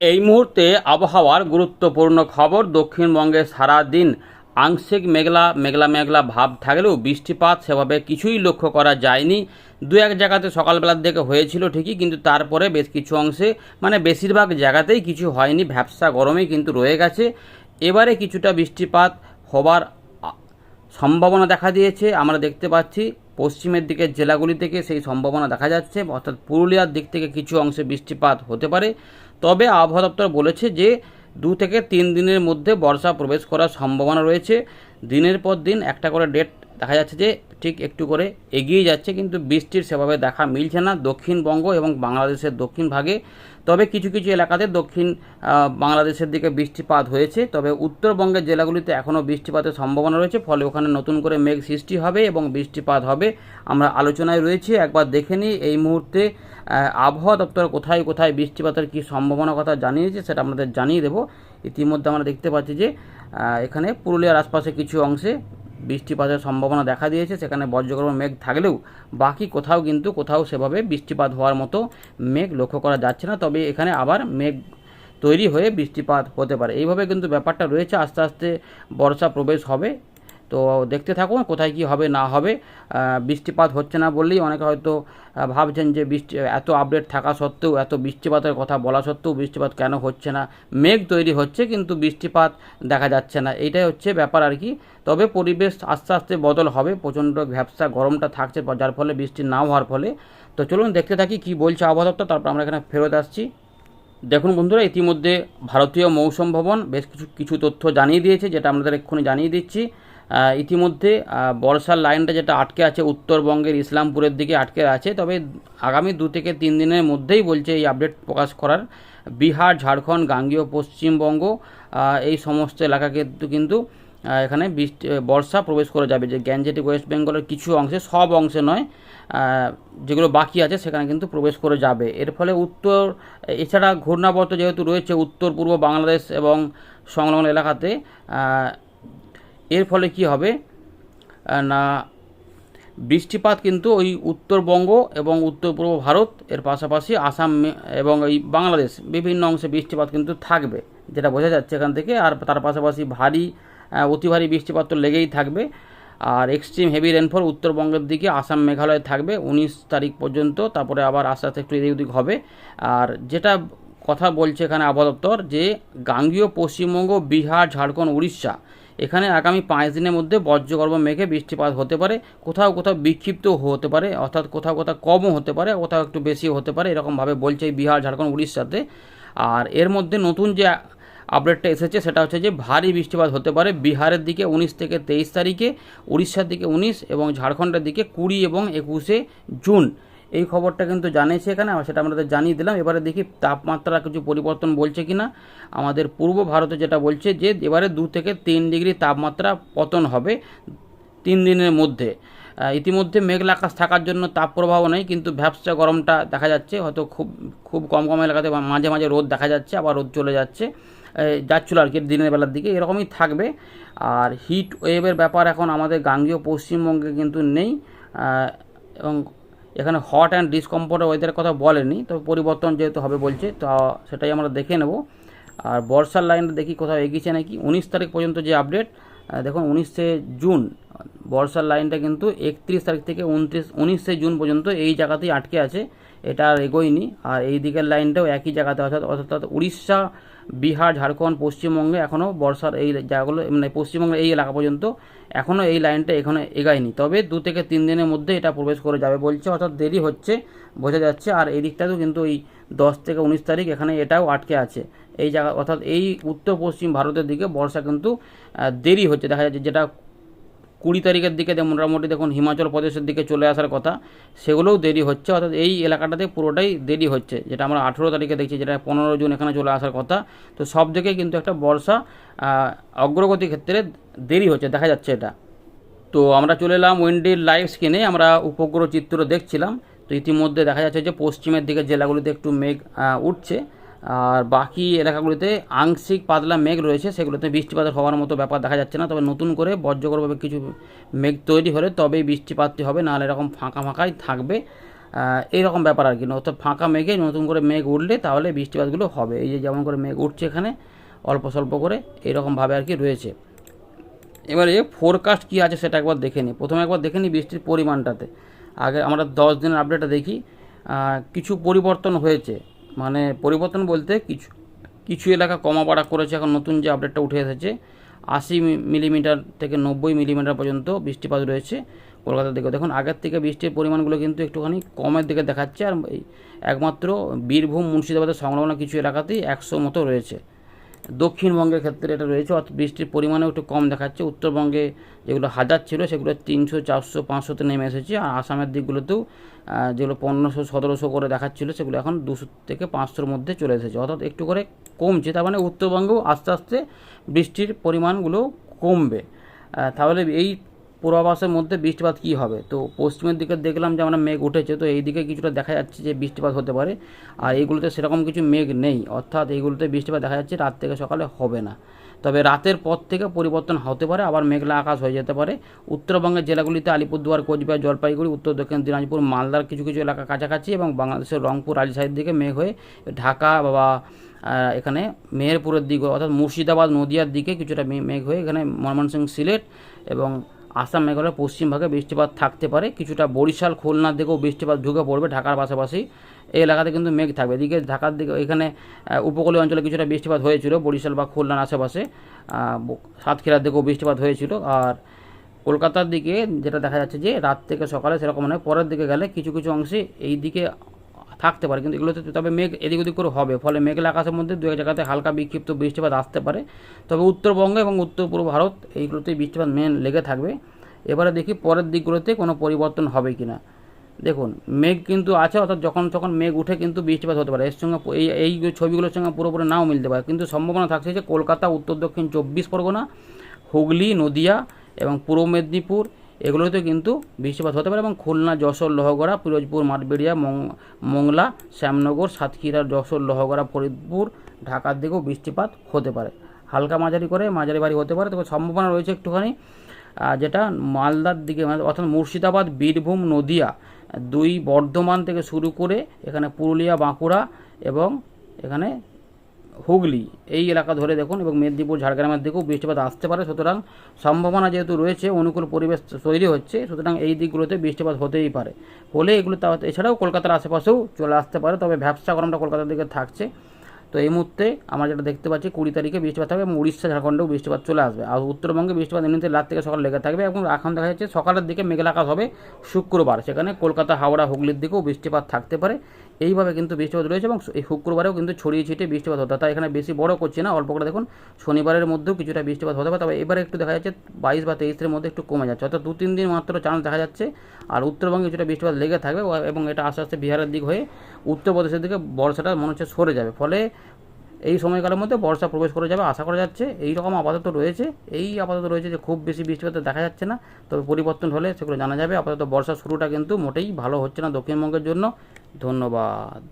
এই মুহূর্তে আবহাওয়ার গুরুত্বপূর্ণ খবর, দক্ষিণবঙ্গে সারা দিন আংশিক মেঘলা মেঘলা মেঘলা ভাব থাকলেও বৃষ্টিপাত সেভাবে কিছুই লক্ষ্য করা যায়নি। দু এক জায়গাতে সকালবেলার দিকে হয়েছিল ঠিকই, কিন্তু তারপরে বেশ কিছু অংশে মানে বেশিরভাগ জায়গাতেই কিছু হয়নি, ভ্যাবসা গরমেই কিন্তু রয়ে গেছে। এবারে কিছুটা বৃষ্টিপাত হবার সম্ভাবনা দেখা দিয়েছে। আমরা দেখতে পাচ্ছি, পশ্চিমের দিকের জেলাগুলি থেকে সেই সম্ভাবনা দেখা যাচ্ছে, অর্থাৎ পুরুলিয়ার দিক থেকে কিছু অংশে বৃষ্টিপাত হতে পারে। তবে আবহাওয়া দপ্তর বলেছে যে দু থেকে তিন দিনের মধ্যে বর্ষা প্রবেশ করার সম্ভাবনা রয়েছে। দিনের পর দিন একটা করে ডেট দেখা যাচ্ছে যে ঠিক একটু করে এগিয়ে যাচ্ছে, কিন্তু বৃষ্টির সেভাবে দেখা মিলছে না। দক্ষিণবঙ্গ এবং বাংলাদেশের দক্ষিণ ভাগে তবে কিছু কিছু এলাকাতে দক্ষিণ বাংলাদেশের দিকে বৃষ্টিপাত হয়েছে। তবে উত্তরবঙ্গের জেলাগুলিতে এখনও বৃষ্টিপাতের সম্ভাবনা রয়েছে, ফলে ওখানে নতুন করে মেঘ সৃষ্টি হবে এবং বৃষ্টিপাত হবে। আমরা আলোচনায় রয়েছি, একবার দেখে নিই এই মুহূর্তে আবহাওয়া দপ্তর কোথায় কোথায় বৃষ্টিপাতের কী সম্ভাবনা কথা জানিয়েছে সেটা আমাদের জানিয়ে দেবো। ইতিমধ্যে আমরা দেখতে পাচ্ছি যে এখানে পুরুলিয়ার আশপাশে কিছু অংশে বৃষ্টিপাতের সম্ভাবনা দেখা দিয়েছে, সেখানে বজ্রগর্ভ মেঘ থাকলেও বাকি কোথাও কিন্তু কোথাও সেভাবে বৃষ্টিপাত হওয়ার মতো মেঘ লক্ষ্য করা যাচ্ছে না। তবে এখানে আবার মেঘ তৈরি হয়ে বৃষ্টিপাত হতে পারে। এইভাবে কিন্তু ব্যাপারটা রয়েছে, আস্তে আস্তে বর্ষা প্রবেশ হবে। তো দেখতে থাকুন কোথায় কি হবে, না হবে। বৃষ্টিপাত হচ্ছে না বললেই অনেকে হয়তো ভাবছেন যে বৃষ্টি, এত আপডেট থাকা সত্ত্বেও, এত বৃষ্টিপাতের কথা বলা সত্ত্বেও বৃষ্টিপাত কেন হচ্ছে না? মেঘ তৈরি হচ্ছে কিন্তু বৃষ্টিপাত দেখা যাচ্ছে না। এইটাই হচ্ছে ব্যাপার আর কি। তবে পরিবেশ আস্তে আস্তে বদল হবে, প্রচণ্ড ভ্যাবসা গরমটা থাকছে, যার ফলে বৃষ্টি না হওয়ার ফলে। তো চলুন দেখতে থাকি কি বলছে আবহাওয়া দপ্তর, তারপর আমরা এখানে ফেরত আসছি। দেখুন বন্ধুরা, ইতিমধ্যে ভারতীয় মৌসুম ভবন বেশ কিছু কিছু তথ্য জানিয়ে দিয়েছে, যেটা আমাদের এক্ষুনি জানিয়ে দিচ্ছি। ইতিমধ্যে বর্ষার লাইনটা যেটা আটকে আছে উত্তরবঙ্গের, ইসলামপুরের দিকে আটকে আছে। তবে আগামী দু থেকে তিন দিনের মধ্যেই বলছে এই আপডেট প্রকাশ করার। বিহার, ঝাড়খণ্ড, গাঙ্গীয়, পশ্চিমবঙ্গ এই সমস্ত এলাকা কিন্তু কিন্তু এখানে বৃষ্টি, বর্ষা প্রবেশ করে যাবে। যে গ্যাঞ্জেটিক ওয়েস্ট বেঙ্গলের কিছু অংশে, সব অংশে নয় যেগুলো বাকি আছে, সেখানে কিন্তু প্রবেশ করে যাবে। এর ফলে উত্তর, এছাড়া ঘূর্ণাবর্ত যেহেতু রয়েছে উত্তর পূর্ব বাংলাদেশ এবং সংলগ্ন এলাকাতে এর ফলে কি হবে? না, বৃষ্টিপাত কিন্তু ওই উত্তরবঙ্গ এবং উত্তর পূর্ব ভারত, এর পাশাপাশি আসাম এবং এই বাংলাদেশ বিভিন্ন অংশে বৃষ্টিপাত কিন্তু থাকবে, যেটা বোঝা যাচ্ছে এখান থেকে। আর তার পাশাপাশি ভারী অতি ভারী বৃষ্টিপাত তো লেগেই থাকবে। আর এক্সট্রিম হেভি রেনফল উত্তরবঙ্গের দিকে, আসাম মেঘালয়ে থাকবে উনিশ তারিখ পর্যন্ত, তারপরে আবার আস্তে আস্তে একটু এদিক ওদিক হবে। আর যেটা কথা বলছে এখানে আবহাওয়া দপ্তর যে, গাঙ্গীয় পশ্চিমবঙ্গ, বিহার, ঝাড়খণ্ড, উড়িষ্যা এখানে আগামী পাঁচ দিনের মধ্যে বজ্রগর্ভ মেঘে বৃষ্টিপাত হতে পারে, কোথাও কোথাও বিক্ষিপ্তও হতে পারে, অর্থাৎ কোথাও কোথাও কমও হতে পারে, কোথাও একটু বেশিও হতে পারে, এরকমভাবে বলছে বিহার, ঝাড়খণ্ড, উড়িষ্যাতে। আর এর মধ্যে নতুন যে আপডেটটা এসেছে সেটা হচ্ছে যে ভারী বৃষ্টিপাত হতে পারে বিহারের দিকে উনিশ থেকে তেইশ তারিখে, উড়িষ্যার দিকে উনিশ এবং ঝাড়খণ্ডের দিকে কুড়ি এবং একুশে জুন। এই খবরটা কিন্তু জানিয়েছে এখানে, সেটা আমাদের জানিয়ে দিলাম। এবারে দেখি তাপমাত্রা কিছু পরিবর্তন বলছে কি না আমাদের পূর্ব ভারতে যেটা বলছে যে, এবারে দু থেকে তিন ডিগ্রি তাপমাত্রা পতন হবে তিন দিনের মধ্যে। ইতিমধ্যে মেঘলা আকাশ থাকার জন্য তাপপ্রবাহ নেই, কিন্তু ভ্যাবসা গরমটা দেখা যাচ্ছে। হয়তো খুব খুব কম কম এলাকাতে মাঝে মাঝে রোদ দেখা যাচ্ছে, আবার রোদ চলে যাচ্ছে। যাচ্ছিল আর কি দিনের বেলার দিকে, এরকমই থাকবে। আর হিট ওয়েভের ব্যাপার এখন আমাদের গাঙ্গীয় পশ্চিমবঙ্গে কিন্তু নেই। এবং এখানে হট অ্যান্ড ডিসকমফোর্ট ওয়েদারের কথা বলেনি তবে পরিবর্তন যেহেতু হবে বলছে, তো সেটাই আমরা দেখে নেব। আর বর্ষার লাইনটা দেখি কোথাও এগিয়েছে নাকি? উনিশ তারিখ পর্যন্ত যে আপডেট দেখুন, উনিশে জুন, বর্ষার লাইনটা কিন্তু একত্রিশ তারিখ থেকে উনত্রিশ, উনিশে জুন পর্যন্ত এই জায়গাতেই আটকে আছে। এটা আর এগোয়নি। আর এই দিকের লাইনটাও একই জায়গাতে, অর্থাৎ অর্থাৎ উড়িষ্যা, বিহার, ঝাড়খণ্ড, পশ্চিমবঙ্গে এখনও বর্ষার এই জায়গাগুলো মানে পশ্চিমবঙ্গের এই এলাকা পর্যন্ত এখনও এই লাইনটা এখানে এগায়নি। তবে দু থেকে তিন দিনের মধ্যে এটা প্রবেশ করে যাবে বলছে, অর্থাৎ দেরি হচ্ছে, বোঝা যাচ্ছে। আর এই দিকটাতেও কিন্তু এই দশ থেকে উনিশ তারিখ এখানে এটাও আটকে আছে। এই জায়গা, অর্থাৎ এই উত্তর পশ্চিম ভারতের দিকে বর্ষা কিন্তু দেরি হচ্ছে। দেখা যাচ্ছে যেটা কুড়ি তারিখের দিকে মোটামুটি দেখুন হিমাচল প্রদেশের দিকে চলে আসার কথা সেগুলোও দেরি হচ্ছে অর্থাৎ এই এলাকাটাতে পুরোটাই দেরি হচ্ছে। যেটা আমরা আঠেরো তারিখে দেখছি যেটা পনেরো জুন এখানে চলে আসার কথা। তো সব দিকে কিন্তু একটা বর্ষা আহ, অগ্রগতির ক্ষেত্রে দেরি হচ্ছে দেখা যাচ্ছে এটা। তো আমরা চলে এলাম উইন্ডির লাইভ স্ক্রিনে আমরা উপগ্রহ চিত্র দেখছিলাম। তো ইতিমধ্যে দেখা যাচ্ছে যে পশ্চিমের দিকে জেলাগুলিতে একটু মেঘ উঠছে। আর বাকি এলাকাগুলিতে আংশিক পাতলা মেঘ রয়েছে, সেগুলোতে বৃষ্টিপাত হওয়ার মতো ব্যাপার দেখা যাচ্ছে না। তবে নতুন করে বজ্রগর্ভভাবে কিছু মেঘ তৈরি হলে তবেই বৃষ্টিপাতটি হবে, নাহলে এরকম ফাঁকা ফাঁকাই থাকবে। এইরকম ব্যাপার আর কি। অর্থাৎ ফাঁকা মেঘে নতুন করে মেঘ উঠলে তাহলে বৃষ্টিপাতগুলো হবে। এই যে যেমন করে মেঘ উঠছে এখানে, অল্প স্বল্প করে এরকমভাবে আর কি রয়েছে। এবারে ফোরকাস্ট কী আছে সেটা একবার দেখে নিই। প্রথমে একবার দেখে নিই বৃষ্টির পরিমাণটাতে। আগে আমরা দশ দিনের আপডেটটা দেখি। কিছু পরিবর্তন হয়েছে। মানে পরিবর্তন বলতে কিছু কিছু এলাকা কমা বাড়া করেছে, এখন নতুন যে আপডেটটা উঠে এসেছে, আশি মিলিমিটার থেকে নব্বই মিলিমিটার পর্যন্ত বৃষ্টিপাত রয়েছে কলকাতার দিকে। দেখুন, আগের থেকে বৃষ্টির পরিমাণগুলো কিন্তু একটুখানি কমের দিকে দেখাচ্ছে, আর একমাত্র বীরভূম, মুর্শিদাবাদের সংলগ্ন কিছু এলাকাতেই একশো মতো রয়েছে। দক্ষিণবঙ্গের ক্ষেত্রে এটা রয়েছে, অর্থাৎ বৃষ্টির পরিমাণও একটু কম দেখাচ্ছে। উত্তরবঙ্গে যেগুলো হাজার ছিল, সেগুলো তিনশো, চারশো, পাঁচশোতে নেমে এসেছে। আর আসামের দিকগুলোতেও যেগুলো পনেরোশো, সতেরোশো করে দেখাচ্ছিলো, সেগুলো এখন দুশো থেকে পাঁচশোর মধ্যে চলে এসেছে। অর্থাৎ একটু করে কমছে, তার মানে উত্তরবঙ্গেও আস্তে আস্তে বৃষ্টির পরিমাণগুলো কমবে। তাহলে এই পূর্বাভাসের মধ্যে বৃষ্টিপাত কী হবে? তো পশ্চিমের দিকে দেখলাম যে আমরা মেঘ উঠেছে, তো এই দিকে কিছুটা দেখা যাচ্ছে যে বৃষ্টিপাত হতে পারে। আর এইগুলোতে সেরকম কিছু মেঘ নেই, অর্থাৎ এইগুলোতে বৃষ্টিপাত দেখা যাচ্ছে রাত থেকে সকালে হবে না। তবে রাতের পর থেকে পরিবর্তন হতে পারে, আবার মেঘলা আকাশ হয়ে যেতে পারে। উত্তরবঙ্গের জেলাগুলিতে আলিপুরদুয়ার, কোচবিহার, জলপাইগুড়ি, উত্তর দক্ষিণ দিনাজপুর, মালদার কিছু কিছু এলাকা কাছাকাছি এবং বাংলাদেশের রংপুর, রাজশাহীর দিকে মেঘ হয়ে ঢাকা বা এখানে মেহেরপুরের দিকে, অর্থাৎ মুর্শিদাবাদ, নদিয়ার দিকে কিছুটা মেঘ হয়ে এখানে ময়মনসিংহ সিলেট এবং আসাম, মেঘালয় পশ্চিমভাগে বৃষ্টিপাত থাকতে পারে। কিছুটা বরিশাল খুলনার দিকেও বৃষ্টিপাত ঢুকে পড়বে ঢাকার পাশাপাশি। এই এলাকাতে কিন্তু মেঘ থাকবে। এদিকে ঢাকার দিকে এখানে উপকূলীয় অঞ্চলে কিছুটা বৃষ্টিপাত হয়েছিল বরিশাল বা খুলনার আশেপাশে। সাতক্ষীরার দিকেও বৃষ্টিপাত হয়েছিল। আর কলকাতার দিকে যেটা দেখা যাচ্ছে যে, রাত থেকে সকালে সেরকম নয়, পরের দিকে গেলে কিছু কিছু অংশে এই দিকে থাকতে পারে। কিন্তু এগুলোতে তবে মেঘ এদিক ওদিক করে হবে। ফলে মেঘলা আকাশের মধ্যে দু এক জায়গাতে হালকা বিক্ষিপ্ত বৃষ্টিপাত আসতে পারে। তবে উত্তরবঙ্গ এবং উত্তর পূর্ব ভারত এইগুলোতেই বৃষ্টিপাত মেন লেগে থাকবে। এবারে দেখি পরের দিকগুলোতে কোনো পরিবর্তন হবে কি না দেখুন, মেঘ কিন্তু আছে, অর্থাৎ যখন তখন মেঘ উঠে কিন্তু বৃষ্টিপাত হতে পারে। এর সঙ্গে এই এই ছবিগুলোর সঙ্গে পুরোপুরি নাও মিলতে পারে। কিন্তু সম্ভাবনা থাকছে যে কলকাতা, উত্তর দক্ষিণ চব্বিশ পরগনা, হুগলি, নদিয়া এবং পূর্ব মেদিনীপুর এগুলোতে কিন্তু বৃষ্টিপাত হতে পারে এবং খুলনা, যশোর, লোহগড়া, পিরোজপুর, মাঠবেড়িয়া মোংলা, শ্যামনগর, সাতক্ষীরা, যশোর, লোহগড়া, ফরিদপুর, ঢাকার দিকেও বৃষ্টিপাত হতে পারে। হালকা মাঝারি করে মাঝারি বাড়ি হতে পারে, তবে সম্ভাবনা রয়েছে একটুখানি যেটা মালদার দিকে মানে অর্থাৎ মুর্শিদাবাদ, বীরভূম, নদিয়া, দুই বর্ধমান থেকে শুরু করে এখানে পুরুলিয়া, বাঁকুড়া এবং এখানে হুগলি, এই এলাকা ধরে দেখুন এবং মেদিনীপুর, ঝাড়গ্রামের দিকেও বৃষ্টিপাত আসতে পারে। সুতরাং সম্ভাবনা যেহেতু রয়েছে, অনুকূল পরিবেশ তৈরি হচ্ছে, সুতরাং এই দিকগুলোতে বৃষ্টিপাত হতেই পারে। হলে এগুলো তা এছাড়াও কলকাতার আশেপাশেও চলে আসতে পারে, তবে ব্যবসা গরমটা কলকাতার দিকে থাকছে। তো এই মুহূর্তে আমরা যেটা দেখতে পাচ্ছি, কুড়ি তারিখে বৃষ্টিপাত থাকবে এবং উড়িষ্যা, ঝাড়খণ্ডেও বৃষ্টিপাত চলে আসবে। আর উত্তরবঙ্গে বৃষ্টিপাত এমনিতে রাত থেকে সকাল লেগে থাকবে এবং এখন দেখা যাচ্ছে সকালের দিকে মেঘলা আকাশ হবে শুক্রবার। সেখানে কলকাতা, হাওড়া, হুগলির দিকেও বৃষ্টিপাত থাকতে পারে। এইভাবে কিন্তু বৃষ্টিপাত রয়েছে এবং এই শুক্রবারেও কিন্তু ছড়িয়ে ছিটিয়ে বৃষ্টিপাত হতে তাই এখানে বেশি বড় করছে না, অল্প করে দেখুন। শনিবারের মধ্যেও কিছুটা বৃষ্টিপাত হতে পারে, তবে এবারে একটু দেখা যাচ্ছে বাইশ বা তেইশের মধ্যে একটু কমে যাচ্ছে। অর্থাৎ দু, তিন দিন মাত্র চান্স দেখা যাচ্ছে। আর উত্তরবঙ্গে কিছুটা বৃষ্টিপাত লেগে থাকবে এবং এটা আস্তে আস্তে বিহারের দিক হয়ে উত্তরপ্রদেশের দিকে বর্ষাটা মনে হচ্ছে সরে যাবে। ফলে এই সময়কালের মধ্যে বর্ষা প্রবেশ করে যাবে আশা করা যাচ্ছে। এই রকম আপাতত রয়েছে। এই আপাতত রয়েছে যে খুব বেশি বৃষ্টিপাত দেখা যাচ্ছে না, তবে পরিবর্তন হলে সেগুলো জানা যাবে। আপাতত বর্ষার শুরুটা কিন্তু মোটেই ভালো হচ্ছে না দক্ষিণবঙ্গের জন্য। ধন্যবাদ।